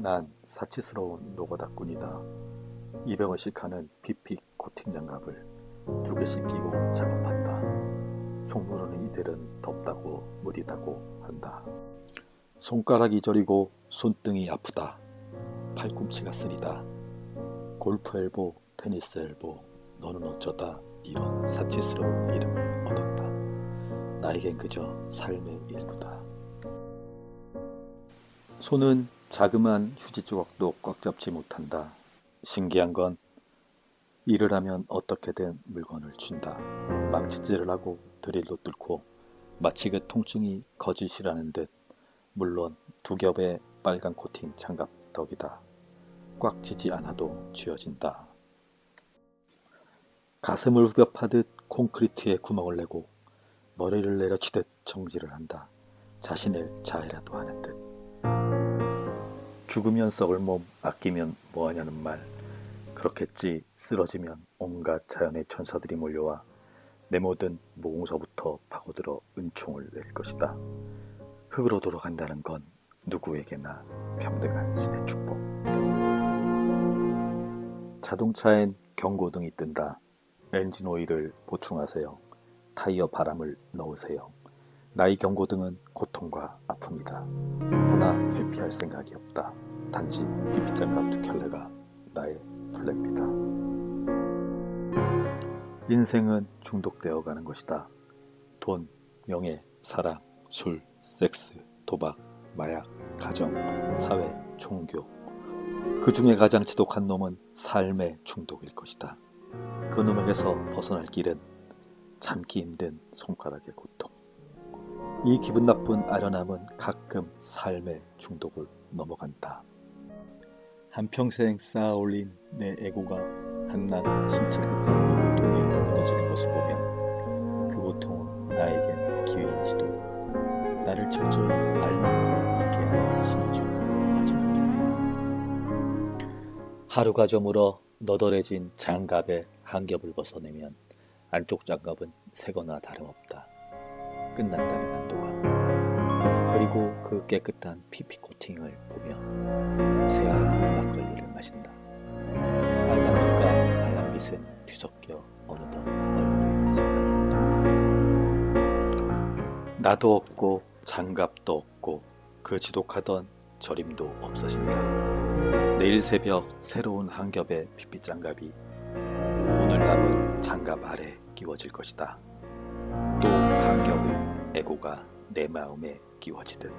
난 사치스러운 노가다꾼이다. 200원씩 하는 PP 코팅 장갑을 두 개씩 끼고 작업한다. 속으로는 이들은 덥다고 무디다고 한다. 손가락이 저리고 손등이 아프다. 팔꿈치가 쓰리다. 골프 엘보, 테니스 엘보, 너는 어쩌다 이런 사치스러운 이름을 얻었다. 나에겐 그저 삶의 일부다. 손은 자그마한 휴지 조각도 꽉 잡지 못한다. 신기한 건 일을 하면 어떻게든 물건을 쥔다. 망치질을 하고 드릴로 뚫고 마치 그 통증이 거짓이라는 듯 물론 두 겹의 빨간 코팅 장갑 덕이다. 꽉 쥐지 않아도 쥐어진다. 가슴을 후벼 파듯 콘크리트에 구멍을 내고 머리를 내려치듯 정지를 한다. 자신을 자해라도 하는 듯. 죽으면 썩을 몸 아끼면 뭐하냐는 말. 그렇겠지 쓰러지면 온갖 자연의 천사들이 몰려와 내 모든 모공서부터 파고들어 은총을 내릴 것이다. 흙으로 돌아간다는 건 누구에게나 평등한 신의 축복. 자동차엔 경고등이 뜬다. 엔진 오일을 보충하세요. 타이어 바람을 넣으세요. 나의 경고등은 고통과 아픔이다. 회피할 생각이 없다. 단지 비비장갑 두 켤레가 나의 플랜이다. 인생은 중독되어 가는 것이다. 돈, 명예, 사랑, 술, 섹스, 도박, 마약, 가정, 사회, 종교. 그 중에 가장 지독한 놈은 삶의 중독일 것이다. 그 놈에게서 벗어날 길은 참기 힘든 손가락의 고통. 이 기분 나쁜 아련함은 가끔 삶의 중독을 넘어간다. 한평생 쌓아 올린 내 에고가 한낱 신체 끝에 고통에 무너지는 것을 보면 그 고통은 나에겐 기회인지도 나를 철저히 알고 있게 하는 신이 주는 마지막 기회. 하루가 저물어 너덜해진 장갑의 한 겹을 벗어내면 안쪽 장갑은 새거나 다름없다. 끝났다는 안도가. 그리고 그 깨끗한 피피 코팅을 보며 새하얀 막걸리를 마신다. 빨간 빛과 하얀 빛은 뒤섞여 어느덧 얼굴에 새겨납니다. 나도 없고 장갑도 없고 그 지독하던 저림도 없어진다. 내일 새벽 새로운 한 겹의 피피 장갑이 오늘 남은 장갑 아래 끼워질 것이다. 또 에고가 내 마음에 끼워지듯.